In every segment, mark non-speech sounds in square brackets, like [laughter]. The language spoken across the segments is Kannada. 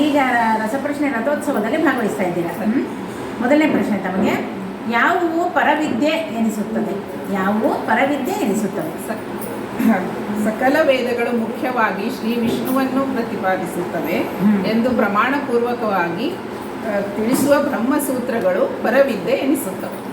ಈಗ ರಸಪ್ರಶ್ನೆ ರಥೋತ್ಸವದಲ್ಲಿ ಭಾಗವಹಿಸ್ತಾ ಇದ್ದೀರಾ? ಮೊದಲನೇ ಪ್ರಶ್ನೆ ತಮಗೆ ಯಾವುವು ಪರವಿದ್ಯೆ ಎನಿಸುತ್ತದೆ? ಯಾವುವು ಪರವಿದ್ಯೆ ಎನಿಸುತ್ತದೆ? ಸಕ್- ಸಕಲ ವೇದಗಳು ಮುಖ್ಯವಾಗಿ ಶ್ರೀ ವಿಷ್ಣುವನ್ನು ಪ್ರತಿಪಾದಿಸುತ್ತವೆ ಎಂದು ಪ್ರಮಾಣಪೂರ್ವಕವಾಗಿ ತಿಳಿಸುವ ಬ್ರಹ್ಮಸೂತ್ರಗಳು ಪರವಿದ್ಯೆ ಎನಿಸುತ್ತವೆ.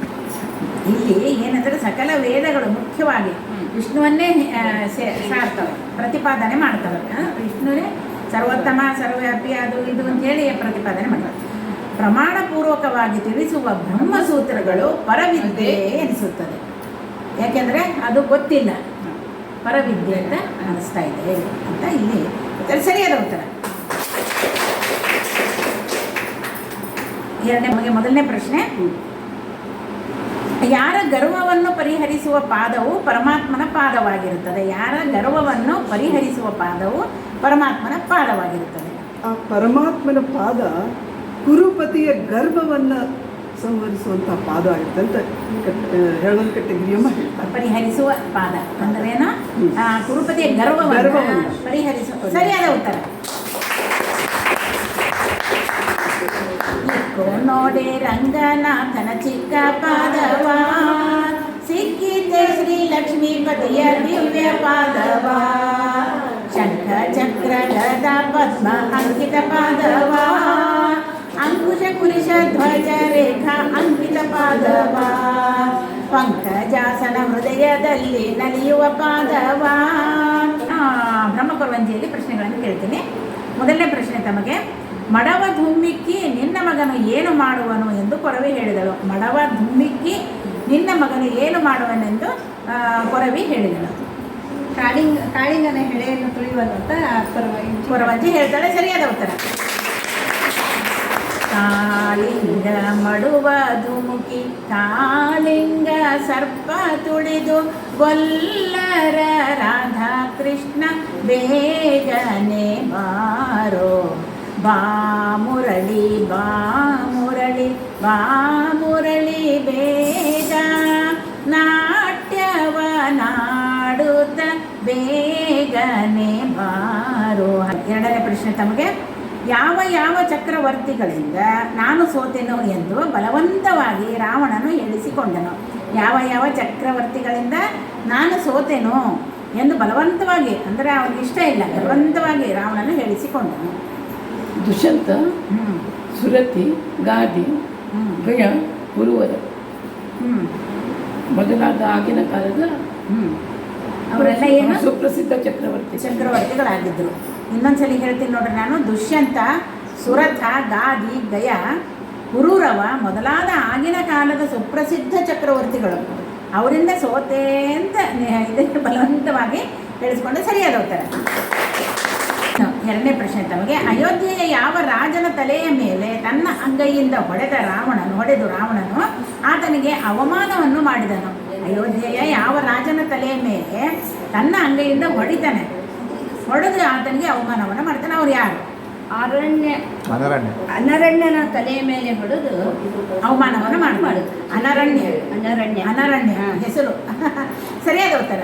ಇಲ್ಲಿ ಏನಂದರೆ ಸಕಲ ವೇದಗಳು ಮುಖ್ಯವಾಗಿ ವಿಷ್ಣುವನ್ನೇ ಸಾರ್ತವೆ ಪ್ರತಿಪಾದನೆ ಮಾಡ್ತವೆ. ವಿಷ್ಣುವೇ ಸರ್ವೋತ್ತಮ, ಸರ್ವವ್ಯಾಪಿ, ಅದು ಇದು ಅಂತ ಹೇಳಿ ಪ್ರತಿಪಾದನೆ ಮಾಡ್ತಾರೆ. ಪ್ರಮಾಣಪೂರ್ವಕವಾಗಿ ತಿಳಿಸುವ ಬ್ರಹ್ಮಸೂತ್ರಗಳು ಪರವಿದ್ಯೆ ಎನಿಸುತ್ತದೆ. ಯಾಕೆಂದ್ರೆ ಅದು ಗೊತ್ತಿಲ್ಲ. ಪರವಿದ್ಯೆ ಅಂತ ಅನಿಸ್ತಾ ಇದೆ ಅಂತ ಇಲ್ಲಿ ಸರಿಯಾದ ಉತ್ತರ. ಎರಡನೇ, ನಮಗೆ ಮೊದಲನೇ ಪ್ರಶ್ನೆ. ಯಾರ ಗರ್ವವನ್ನು ಪರಿಹರಿಸುವ ಪಾದವು ಪರಮಾತ್ಮನ ಪಾದವಾಗಿರುತ್ತದೆ. ಯಾರ ಗರ್ವವನ್ನು ಪರಿಹರಿಸುವ ಪಾದವು ಪರಮಾತ್ಮನ ಪಾದವಾಗಿರುತ್ತದೆ. ಆ ಪರಮಾತ್ಮನ ಪಾದ ಕುರುಪತಿಯ ಗರ್ಭವನ್ನು ಸಂಹರಿಸುವಂಥ ಪಾದ ಆಗುತ್ತೆ ಅಂತ ಹೇಳಲ್ಕಟ್ಟೆ ಗಿರಿಯಮ್ಮ ಹೇಳ್ತಾರೆ ಪರಿಹರಿಸುವ ಪಾದ ಅಂದ್ರೇನ? ಕುರುಪತಿಯ ಗರ್ವವನ್ನು. ಪರಿಹರಿಸುವ ಸರಿಯಾದ ಉತ್ತರ. ನೋಡೆ ರಂಗನಾಥನ ಚಿಕ್ಕ ಪಾದವ. ಸಿಕ್ಕಿದ್ದೆ ಶ್ರೀ ಲಕ್ಷ್ಮೀಪತಿಯ ದಿವ್ಯ ಪಾದವ. ಪದ್ಮ ಅಂಕಿತ ಪಾದವ ಅಂಕುಶ ಕುರಿಷ ಧ್ವಜ ರೇಖಾ ಅಂಕಿತ ಪಾದವ ಪಂಕಜಾಸನ ಹೃದಯದಲ್ಲಿ ನಲಿಯುವ ಪಾದವ. ಬ್ರಹ್ಮಕುರ್ವಂಜಿಯಲ್ಲಿ ಪ್ರಶ್ನೆಗಳನ್ನು ಕೇಳ್ತೀನಿ. ಮೊದಲನೇ ಪ್ರಶ್ನೆ ತಮಗೆ, ಮಡವ ಧುಮ್ಮಿಕ್ಕಿ ನಿನ್ನ ಮಗನು ಏನು ಮಾಡುವನು ಎಂದು ಕೊರವಿ ಹೇಳಿದಳು. ಮಡವ ಧುಮ್ಮಿಕ್ಕಿ ನಿನ್ನ ಮಗನು ಏನು ಮಾಡುವನೆಂದು ಕೊರವಿ ಹೇಳಿದಳು. ಕಾಳಿಂಗ ಕಾಳಿಂಗನ ಹೆಳೆಯನ್ನು ತುಳಿಯುವಂತ ಪರವಾಗಿ ಕೊರವಂಜಿ ಹೇಳ್ತಾಳೆ, ಸರಿಯಾದ ಉತ್ತರ. ಕಾಳಿಂಗ ಮಡುವ ಧುಮುಕಿ ಕಾಳಿಂಗ ಸರ್ಪ ತುಳಿದು ಗೊಲ್ಲರ ರಾಧಾ ಕೃಷ್ಣ ಬೇಗನೆ ಬಾರೋ. ಬಾ ಮುರಳಿ ಬಾ ಮುರಳಿ, ಬಾ ಬೇಗನೆ ಬಾರೋ ಎರಡನೇ ಪ್ರಶ್ನೆ ತಮಗೆ ಯಾವ ಯಾವ ಚಕ್ರವರ್ತಿಗಳಿಂದ ನಾನು ಸೋತೆನು ಎಂದು ಬಲವಂತವಾಗಿ ರಾವಣನು ಎಣಿಸಿಕೊಂಡನು ಯಾವ ಯಾವ ಚಕ್ರವರ್ತಿಗಳಿಂದ ನಾನು ಸೋತೆನು ಎಂದು ಬಲವಂತವಾಗಿ ಅಂದರೆ ಅವನಿಗೆ ಇಷ್ಟ ಇಲ್ಲ ಬಲವಂತವಾಗಿ ರಾವಣನು ಹೇಳಿಸಿಕೊಂಡನು. ದುಷ್ಯಂತ ಸುರತಿ ಗಾದಿ ಭಯ ಗಯ ಗುರುವರ ಮೊದಲಾದ ಆಗಿನ ಕಾಲದ ಅವರೆಲ್ಲ ಏನು? ಸುಪ್ರಸಿದ್ಧ ಚಕ್ರವರ್ತಿ. ಚಕ್ರವರ್ತಿಗಳಾಗಿದ್ದರು ಇನ್ನೊಂದ್ಸಲಿ ಹೇಳ್ತೀನಿ ನೋಡ್ರಿ ನಾನು ದುಷ್ಯಂತ ಸುರಥ ಗಾದಿ ಗಯ ಕುರೂರವ ಮೊದಲಾದ ಆಗಿನ ಕಾಲದ ಸುಪ್ರಸಿದ್ಧ ಚಕ್ರವರ್ತಿಗಳು. ಅವರಿಂದ ಸೋತೆ ಅಂತ ಇದಕ್ಕೆ ಬಲವಂತವಾಗಿ ಹೇಳಿಸ್ಕೊಂಡು ಸರಿಯಾದ ಉತ್ತರ. ಎರಡನೇ ಪ್ರಶ್ನೆ ತಮಗೆ ಅಯೋಧ್ಯೆಯ ಯಾವ ರಾಜನ ತಲೆಯ ಮೇಲೆ ತನ್ನ ಅಂಗೈಯಿಂದ ಹೊಡೆದ ರಾವಣನು ಹೊಡೆದು ರಾವಣನು ಆತನಿಗೆ ಅವಮಾನವನ್ನು ಮಾಡಿದನು. ಅಯೋಧ್ಯೆಯ ಯಾವ ರಾಜನ ತಲೆಯ ಮೇಲೆ ತನ್ನ ಅಂಗೈಯಿಂದ ಹೊಡಿತಾನೆ. ಹೊಡೆದು ಆತನಿಗೆ ಅವಮಾನವನ್ನು ಮಾಡ್ತಾನೆ. ಅವ್ರು ಯಾರು? ಅರಣ್ಯ. ಅನರಣ್ಯ. ಅನರಣ್ಯನ ತಲೆಯ ಮೇಲೆ ಹೊಡೆದು ಅವಮಾನವನ್ನು ಮಾಡಿ ಮಾಡುದು. ಅನರಣ್ಯ. ಅನರಣ್ಯ. ಅನರಣ್ಯ. ಹೆಸರು. [laughs] ಸರಿಯಾದ ಉತ್ತರ.